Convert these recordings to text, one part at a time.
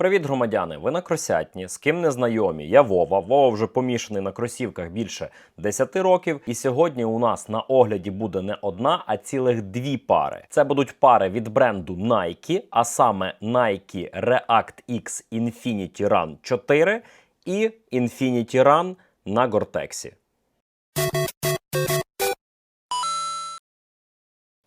Привіт, громадяни! Ви на Кросятні, з ким не знайомі. Я Вова. Вова вже помішаний на кросівках більше 10 років. І сьогодні у нас на огляді буде не одна, а цілих дві пари. Це будуть пари від бренду Nike, а саме Nike React X Infinity Run 4 і Infinity Run на Гортексі.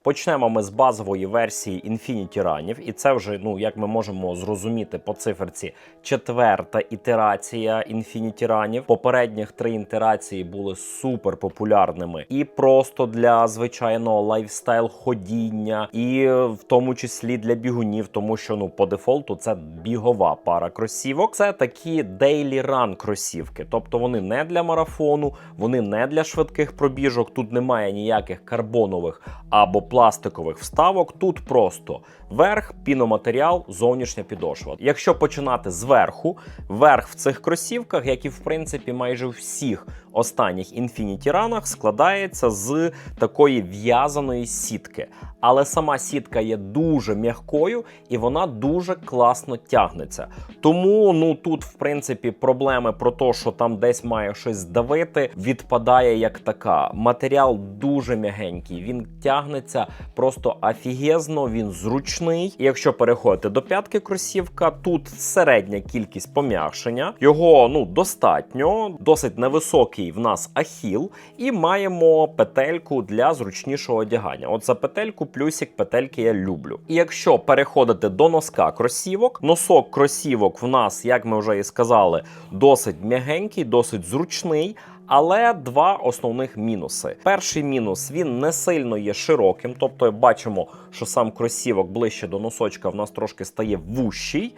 Почнемо ми з базової версії Infinity Runів, і це вже, ну як ми можемо зрозуміти по циферці, четверта ітерація Infinity Runів. Попередніх три ітерації були супер популярними і просто для звичайного лайфстайл ходіння, і в тому числі для бігунів, тому що ну по дефолту це бігова пара кросівок. Це такі daily run кросівки, тобто вони не для марафону, вони не для швидких пробіжок. Тут немає ніяких карбонових або пластикових вставок. Тут просто верх, піноматеріал, зовнішня підошва. Якщо починати зверху, верх в цих кросівках, як і в принципі майже у всіх останніх Infinity ранах, складається з такої в'язаної сітки. Але сама сітка є дуже м'якою і вона дуже класно тягнеться. Тому ну тут, в принципі, проблеми про те, що там десь має щось здавити, відпадає як така. Матеріал дуже м'ягенький, він тягнеться просто офігезно, він зручний. І якщо переходити до п'ятки кросівка, тут середня кількість пом'якшення. Його ну достатньо, досить невисокий в нас ахіл, і маємо петельку для зручнішого одягання. От за петельку плюсик петельки я люблю. І якщо переходити до носка кросівок, носок кросівок в нас, як ми вже і сказали, досить м'ягенький, досить зручний. Але два основних мінуси. Перший мінус він не сильно є широким, тобто бачимо, що сам кросівок ближче до носочка в нас трошки стає вущий.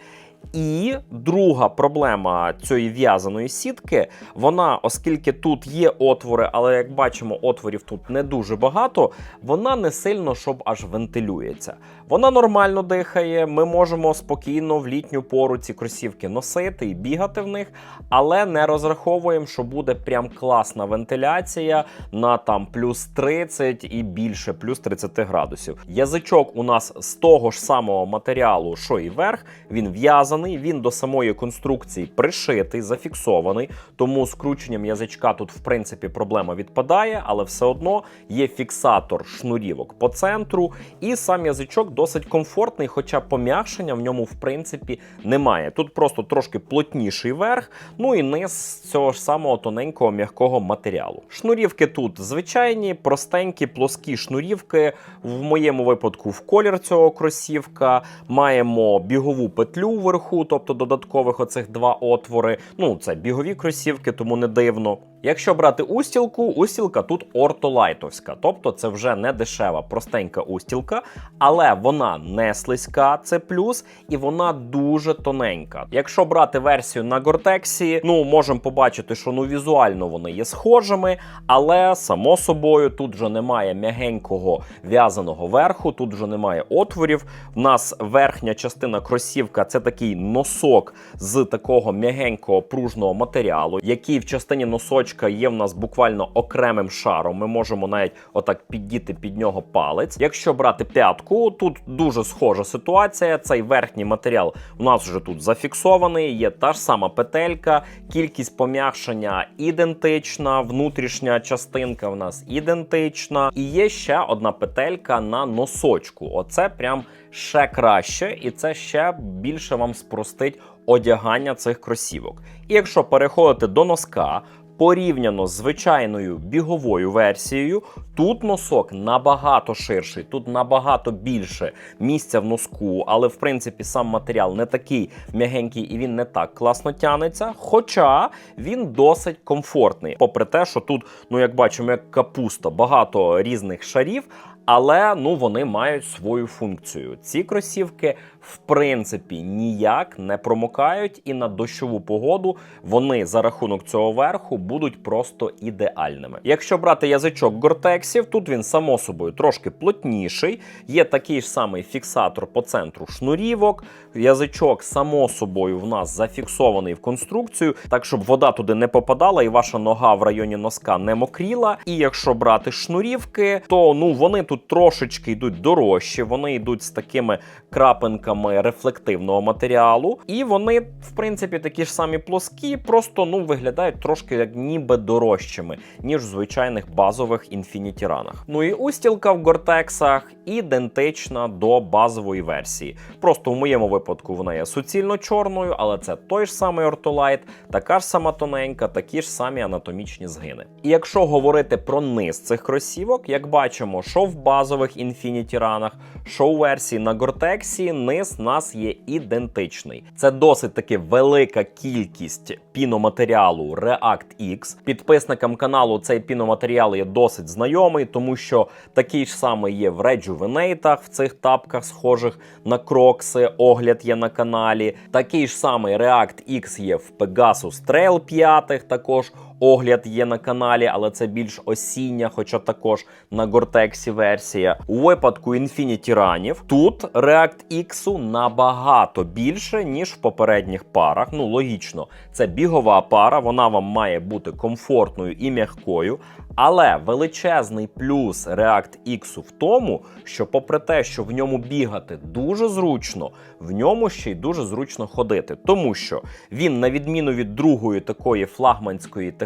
І друга проблема цієї в'язаної сітки, вона, оскільки тут є отвори, але як бачимо, отворів тут не дуже багато, вона не сильно щоб аж вентилюється. Вона нормально дихає. Ми можемо спокійно в літню пору ці кросівки носити і бігати в них, але не розраховуємо, що буде прям класна вентиляція на там плюс 30 і більше, плюс 30 градусів. Язичок у нас з того ж самого матеріалу, що і верх, він в'язаний, він до самої конструкції пришитий, зафіксований. Тому скрученням язичка тут, в принципі, проблема відпадає, але все одно є фіксатор шнурівок по центру, і сам язичок досить комфортний, хоча пом'якшення в ньому, в принципі, немає. Тут просто трошки плотніший верх, ну і низ цього ж самого тоненького м'якого матеріалу. Шнурівки тут звичайні, простенькі, плоскі шнурівки. В моєму випадку в колір цього кросівка. Маємо бігову петлю вверху, тобто додаткових оцих два отвори. Ну, це бігові кросівки, тому не дивно. Якщо брати устілку, устілка тут ортолайтовська, тобто це вже не дешева, простенька устілка, але вона не слизька, це плюс, і вона дуже тоненька. Якщо брати версію на Гортексі, ну можемо побачити, що ну візуально вони є схожими, але само собою тут вже немає м'ягенького в'язаного верху, тут вже немає отворів. В нас верхня частина кросівка це такий носок з такого м'ягенького пружного матеріалу, який в частині носочка є в нас буквально окремим шаром. Ми можемо навіть отак піддіти під нього палець. Якщо брати п'ятку, тут дуже схожа ситуація. Цей верхній матеріал у нас вже тут зафіксований. Є та ж сама петелька, кількість пом'якшення ідентична, внутрішня частинка в нас ідентична. І є ще одна петелька на носочку. Оце прям ще краще, і це ще більше вам спростить одягання цих кросівок. І якщо переходити до носка. Порівняно з звичайною біговою версією, тут носок набагато ширший, тут набагато більше місця в носку, але в принципі сам матеріал не такий м'ягенький і він не так класно тянеться. Хоча він досить комфортний, попри те, що тут, ну як бачимо, як капуста, багато різних шарів. Але ну вони мають свою функцію. Ці кросівки, в принципі, ніяк не промокають, і на дощову погоду вони за рахунок цього верху будуть просто ідеальними. Якщо брати язичок гортексів, тут він само собою трошки плотніший. Є такий ж самий фіксатор по центру шнурівок. Язичок, само собою, в нас зафіксований в конструкцію, так щоб вода туди не попадала, і ваша нога в районі носка не мокріла. І якщо брати шнурівки, то ну вони тут тут трошечки йдуть дорожчі, вони йдуть з такими крапинками рефлективного матеріалу, і вони, в принципі, такі ж самі плоскі, просто ну виглядають трошки як ніби дорожчими, ніж в звичайних базових Infinity ранах. Ну і устілка в гортексах ідентична до базової версії. Просто в моєму випадку вона є суцільно чорною, але це той ж самий ортолайт, така ж сама тоненька, такі ж самі анатомічні згини. І якщо говорити про низ цих кросівок, як бачимо, що в базових Infinity ранах, що у версії на Гортексі, низ нас є ідентичний. Це досить таки велика кількість піноматеріалу React X. Підписникам каналу цей піноматеріал є досить знайомий, тому що такий ж самий є в Rejuvenate, в цих тапках, схожих на крокси. Огляд є на каналі. Такий ж самий React X є в Pegasus Trail 5, також огляд є на каналі, але це більш осіння, хоча також на Гортексі версія. У випадку Infinity ранів тут React X набагато більше, ніж в попередніх парах. Ну, логічно, це бігова пара, вона вам має бути комфортною і м'якою. Але величезний плюс React X в тому, що, попри те, що в ньому бігати дуже зручно, в ньому ще й дуже зручно ходити, тому що він, на відміну від другої такої флагманської технології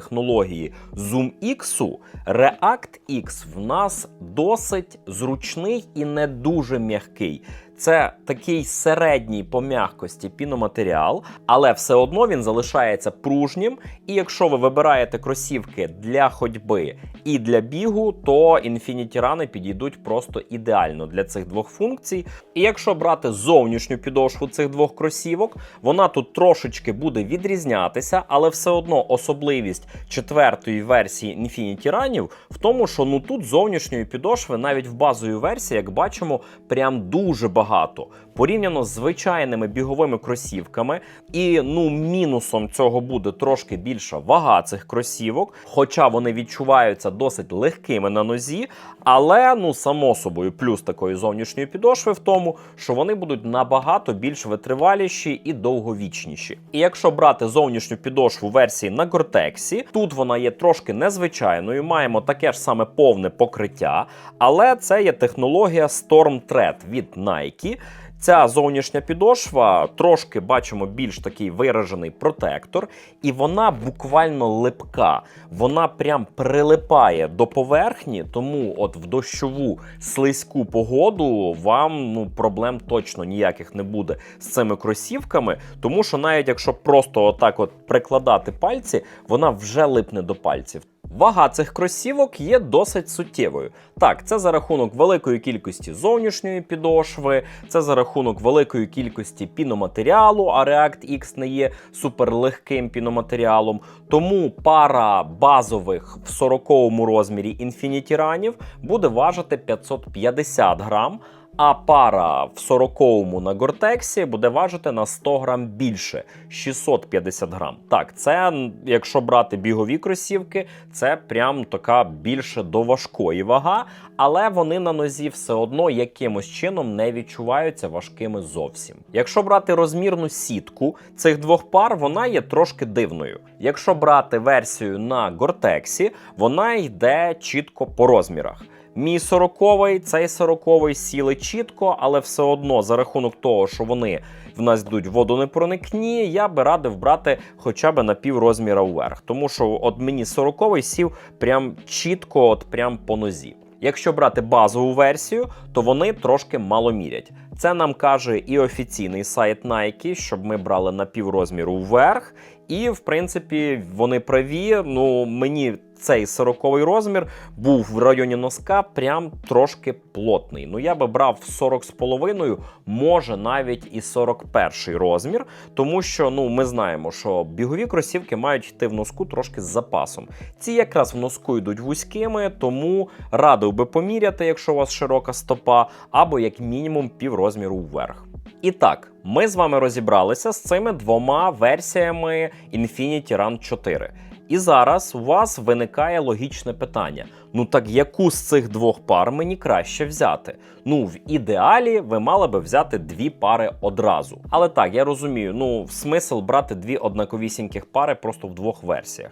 Zoom X, React X в нас досить зручний і не дуже м'який. Це такий середній по м'якості піноматеріал, але все одно він залишається пружнім. І якщо ви вибираєте кросівки для ходьби і для бігу, то Infinity рани підійдуть просто ідеально для цих двох функцій. І якщо брати зовнішню підошву цих двох кросівок, вона тут трошечки буде відрізнятися, але все одно особливість четвертої версії Infinity ранів в тому, що ну тут зовнішньої підошви навіть в базовій версії, як бачимо, прям дуже багато багато порівняно з звичайними біговими кросівками. І ну, мінусом цього буде трошки більша вага цих кросівок, хоча вони відчуваються досить легкими на нозі. Але ну само собою, плюс такої зовнішньої підошви в тому, що вони будуть набагато більш витриваліші і довговічніші. І якщо брати зовнішню підошву версії на Гортексі, тут вона є трошки незвичайною. Маємо таке ж саме повне покриття, але це є технологія Storm Thread від Nike. Ця зовнішня підошва трошки бачимо більш такий виражений протектор, і вона буквально липка. Вона прям прилипає до поверхні, тому от в дощову слизьку погоду вам ну проблем точно ніяких не буде з цими кросівками, тому що навіть якщо просто отак от прикладати пальці, вона вже липне до пальців. Вага цих кросівок є досить суттєвою. Так, це за рахунок великої кількості зовнішньої підошви, це за рахунок великої кількості піноматеріалу, а React X не є суперлегким піноматеріалом. Тому пара базових в 40-му розмірі Infinity ранів буде важити 550 грам. А пара в 40-му на Гортексі буде важити на 100 грам більше 650 грам. Так, це якщо брати бігові кросівки, це прям така більше до важкої вага, але вони на нозі все одно якимось чином не відчуваються важкими зовсім. Якщо брати розмірну сітку цих двох пар, вона є трошки дивною. Якщо брати версію на Гортексі, вона йде чітко по розмірах. Мій сороковий, цей сороковий сіли чітко, але все одно за рахунок того, що вони в нас йдуть водонепроникні, я би радив брати хоча б на пів розміра вверх. Тому що от мені сороковий сів прям чітко, от прям по нозі. Якщо брати базову версію, то вони трошки мало мірять. Це нам каже і офіційний сайт Nike, щоб ми брали на піврозміру вверх. І, в принципі, вони праві. Ну, мені цей 40-й розмір був в районі носка прям трошки плотний. Ну, я би брав 40 з половиною, може навіть і 41 розмір, тому що ну, ми знаємо, що бігові кросівки мають йти в носку трошки з запасом. Ці якраз в носку йдуть вузькими, тому радив би поміряти, якщо у вас широка стопа, або як мінімум піврозміру вверх. І так, ми з вами розібралися з цими двома версіями Infinity Run 4. І зараз у вас виникає логічне питання: ну так яку з цих двох пар мені краще взяти? Ну, в ідеалі ви мали би взяти дві пари одразу. Але так, я розумію, ну смисл брати дві однаковісіньких пари просто в двох версіях.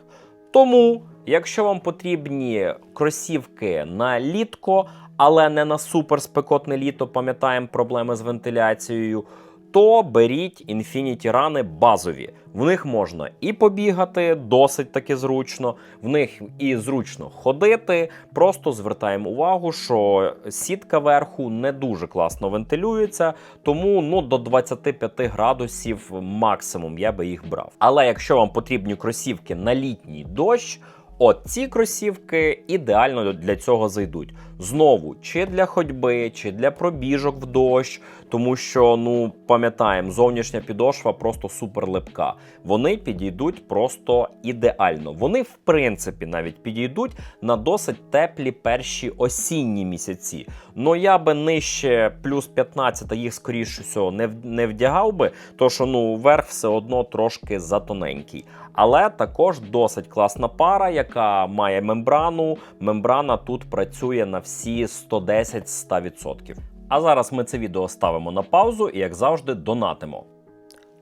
Тому, якщо вам потрібні кросівки на літко, але не на суперспекотне літо, пам'ятаємо проблеми з вентиляцією. То беріть Infinity рани базові. В них можна і побігати досить таки зручно, в них і зручно ходити. Просто звертаємо увагу, що сітка верху не дуже класно вентилюється, тому ну до 25 градусів максимум я би їх брав. Але якщо вам потрібні кросівки на літній дощ. От ці кросівки ідеально для цього зайдуть. Знову, чи для ходьби, чи для пробіжок в дощ, тому що, ну, пам'ятаємо, зовнішня підошва просто супер липка. Вони підійдуть просто ідеально. Вони, в принципі, навіть підійдуть на досить теплі перші осінні місяці. Ну я би нижче плюс 15 їх, скоріше всього, не вдягав би, то що ну, верх все одно трошки затоненький. Але також досить класна пара, яка має мембрану. Мембрана тут працює на всі 110-100%. А зараз ми це відео ставимо на паузу і, як завжди, донатимо.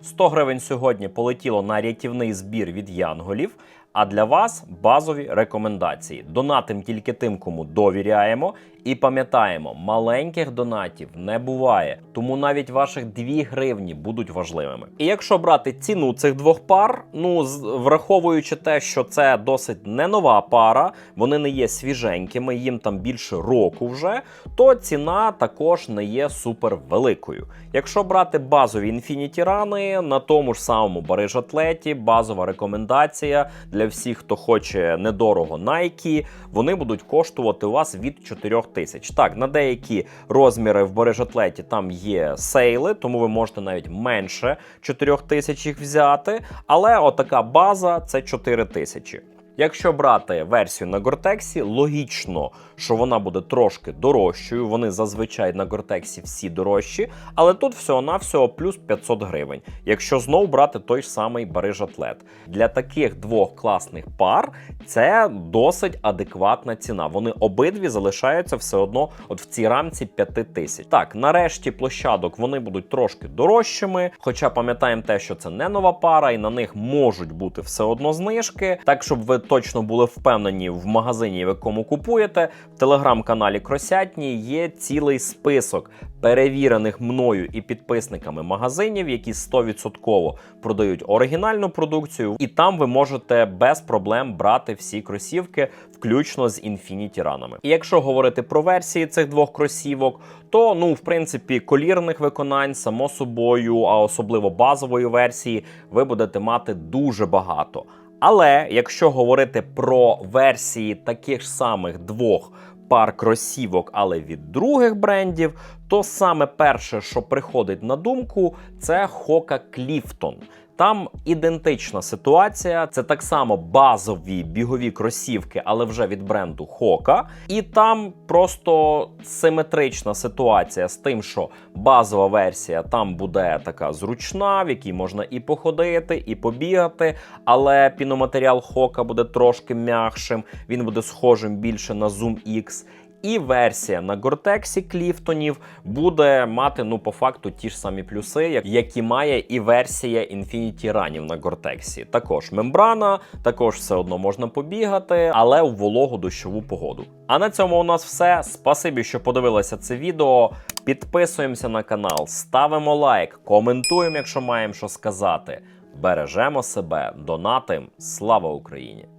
100 гривень сьогодні полетіло на рятівний збір від янголів. А для вас базові рекомендації. Донатим тільки тим, кому довіряємо. І пам'ятаємо, маленьких донатів не буває, тому навіть ваших 2 гривні будуть важливими. І якщо брати ціну цих двох пар, ну враховуючи те, що це досить не нова пара, вони не є свіженькими, їм там більше року вже, то ціна також не є супер великою. Якщо брати базові Infinity рани на тому ж самому Бариж Атлеті, базова рекомендація для всіх, хто хоче недорого Nike, вони будуть коштувати у вас від 4 тисяч. Так, на деякі розміри в бережатлеті там є сейли, тому ви можете навіть менше 4 тисяч їх взяти. Але отака база це 4 тисячі. Якщо брати версію на Гортексі, логічно, що вона буде трошки дорожчою. Вони зазвичай на Гортексі всі дорожчі, але тут всього-навсього плюс 500 гривень. Якщо знову брати той ж самий Бариж Атлет. Для таких двох класних пар це досить адекватна ціна. Вони обидві залишаються все одно от в цій рамці 5 тисяч. Так, нарешті площадок вони будуть трошки дорожчими. Хоча пам'ятаємо те, що це не нова пара, і на них можуть бути все одно знижки. Так, щоб ви точно були впевнені в магазині, в якому купуєте, в телеграм-каналі Кросятні є цілий список перевірених мною і підписниками магазинів, які 100% продають оригінальну продукцію, і там ви можете без проблем брати всі кросівки, включно з Infinity ранами. І якщо говорити про версії цих двох кросівок, то ну, в принципі, колірних виконань, само собою, а особливо базової версії, ви будете мати дуже багато. Але якщо говорити про версії таких ж самих двох пар кросівок, але від других брендів, то саме перше, що приходить на думку, це Хока Clifton. Там ідентична ситуація. Це так само базові бігові кросівки, але вже від бренду Hoka. І там просто симетрична ситуація з тим, що базова версія там буде така зручна, в якій можна і походити, і побігати. Але піноматеріал Hoka буде трошки м'якшим, він буде схожим більше на Zoom X. І версія на Гортексі Кліфтонів буде мати ну по факту ті ж самі плюси, які має і версія Infinity ранів на Гортексі. Також мембрана, також все одно можна побігати, але у вологу дощову погоду. А на цьому у нас все. Спасибі, що подивилися це відео. Підписуємося на канал, ставимо лайк, коментуємо, якщо маємо що сказати. Бережемо себе, донатим. Слава Україні!